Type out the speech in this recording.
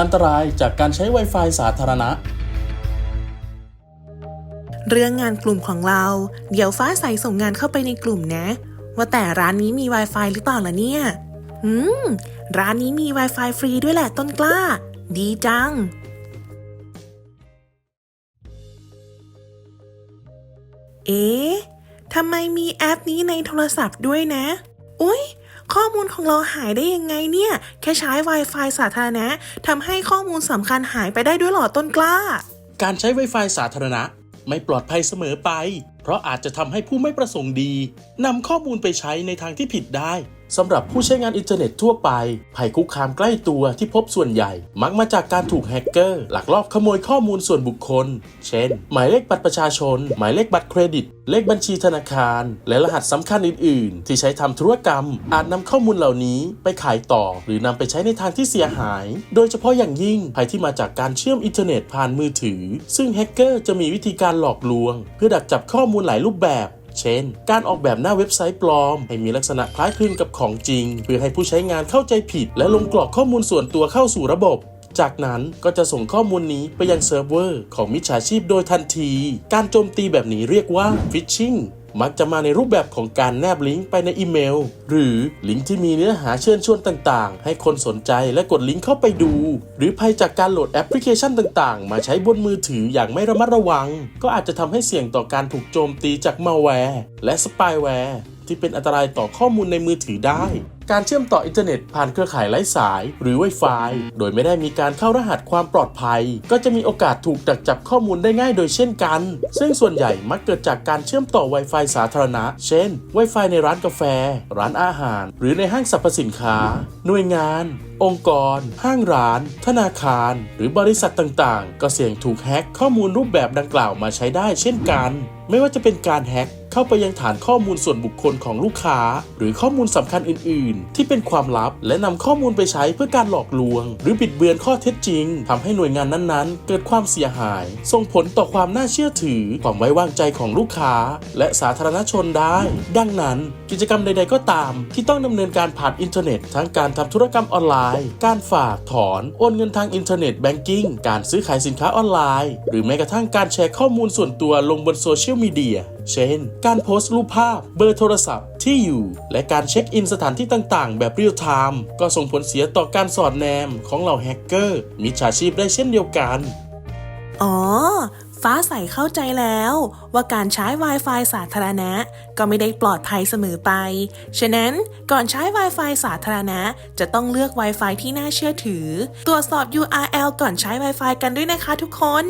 อันตรายจากการใช้ Wi-Fi สาธารณะ เรื่องงานกลุ่มของเรา เดี๋ยวฟ้าใสส่งงานเข้าไปในกลุ่มนะ ว่าแต่ร้านนี้มี Wi-Fi หรือเปล่าล่ะเนี่ย อืม ร้านนี้มี Wi-Fi ฟรีด้วยแหละต้นกล้า ดีจังเอ๊ะ ทำไมมีแอปนี้ในโทรศัพท์ด้วยนะ อุ๊ย ข้อมูลของเราหายได้ยังไงเนี่ย แค่ใช้ Wi-Fi สาธารณะทำให้ข้อมูลสำคัญหายไปได้ด้วยเหรอต้นกล้า การใช้ Wi-Fi สาธารณะ ไม่ปลอดภัยเสมอไป เพราะอาจจะทำให้ผู้ไม่ประสงค์ดี นำข้อมูลไปใช้ในทางที่ผิดได้สำหรับผู้ใช้งานอินเทอร์เน็ตทั่วไป ภัยคุกคามใกล้ตัวที่พบส่วนใหญ่ มักมาจากการถูกแฮกเกอร์หลักลอบขโมยข้อมูลส่วนบุคคล เช่น หมายเลขบัตรประชาชน หมายเลขบัตรเครดิต เลขบัญชีธนาคาร และรหัสสำคัญอื่น ๆ ที่ใช้ทำธุรกรรม อาจนำข้อมูลเหล่านี้ไปขายต่อ หรือนำไปใช้ในทางที่เสียหาย โดยเฉพาะอย่างยิ่งภัยที่มาจากการเชื่อมอินเทอร์เน็ตผ่านมือถือ ซึ่งแฮกเกอร์จะมีวิธีการหลอกลวง เพื่อดักจับข้อมูลหลายรูปแบบ เช่น การออกแบบหน้าเว็บไซต์ปลอม ให้มีลักษณะคล้ายคลึงกับของจริง เพื่อให้ผู้ใช้งานเข้าใจผิด และลงกรอกข้อมูลส่วนตัวเข้าสู่ระบบจากนั้นก็จะส่งข้อมูลนี้ไปยังเซิร์ฟเวอร์ของมิจฉาชีพโดยทันที การโจมตีแบบนี้เรียกว่าฟิชชิง มักจะมาในรูปแบบของการแนบลิงก์ไปในอีเมล หรือลิงก์ที่มีเนื้อหาเชิญชวนต่างๆ ให้คนสนใจและกดลิงก์เข้าไปดู หรือภัยจากการโหลดแอปพลิเคชันต่างๆ มาใช้บนมือถืออย่างไม่ระมัดระวัง ก็อาจจะทำให้เสี่ยงต่อการถูกโจมตีจากมาแวร์และสปายแวร์ที่เป็นอันตรายต่อข้อมูลในมือถือได้ การเชื่อมต่ออินเทอร์เน็ตผ่านเครือข่ายไร้สาย หรือ Wi-Fi โดยไม่ได้มีการเข้ารหัสความปลอดภัย ก็จะมีโอกาสถูกดักจับข้อมูลได้ง่ายโดยเช่นกัน ซึ่งส่วนใหญ่มักเกิดจากการเชื่อมต่อ Wi-Fi สาธารณะ เช่น Wi-Fi ในร้านกาแฟ ร้านอาหาร หรือในห้างสรรพสินค้า หน่วยงานองค์กร ห้างร้าน ธนาคาร หรือบริษัทต่างๆ ก็เสี่ยงถูกแฮ็กข้อมูลรูปแบบดังกล่าวมาใช้ได้เช่นกัน ไม่ว่าจะเป็นการแฮ็ก เข้าไปยังฐานข้อมูลส่วนบุคคลของลูกค้า หรือข้อมูลสำคัญอื่น ๆ ที่เป็นความลับ และนำข้อมูลไปใช้เพื่อการหลอกลวง หรือบิดเบือนข้อเท็จจริงทำให้หน่วยงานนั้นๆ เกิดความเสียหาย ส่งผลต่อความน่าเชื่อถือ ความไว้วางใจของลูกค้า และสาธารณชนได้ ดังนั้น กิจกรรมใด ๆ ก็ตาม ที่ต้องดำเนินการผ่านอินเทอร์เน็ต ทั้งการทำธุรกรรมออนไลน์ การฝากถอน โอนเงินทางอินเทอร์เน็ตแบงกิ้งการซื้อขายสินค้าออนไลน์ หรือแม้กระทั่งการแชร์ข้อมูลส่วนตัวลงบนโซเชียลมีเดีย เช่น การโพสต์รูปภาพ เบอร์โทรศัพท์ ที่อยู่ และการเช็คอินสถานที่ต่างๆ แบบเรียลไทม์ก็ส่งผลเสียต่อการสอดแนมของเหล่าแฮกเกอร์มิจฉาชีพได้เช่นเดียวกัน อ๋อ ฟ้าใสเข้าใจแล้วว่าการใช้ Wi-Fi สาธารณะ ก็ไม่ได้ปลอดภัยเสมอไป ฉะนั้นก่อนใช้ Wi-Fi สาธารณะ จะต้องเลือก Wi-Fi ที่น่าเชื่อถือ ตรวจสอบ URL ก่อนใช้ Wi-Fi กันด้วยนะคะทุกคน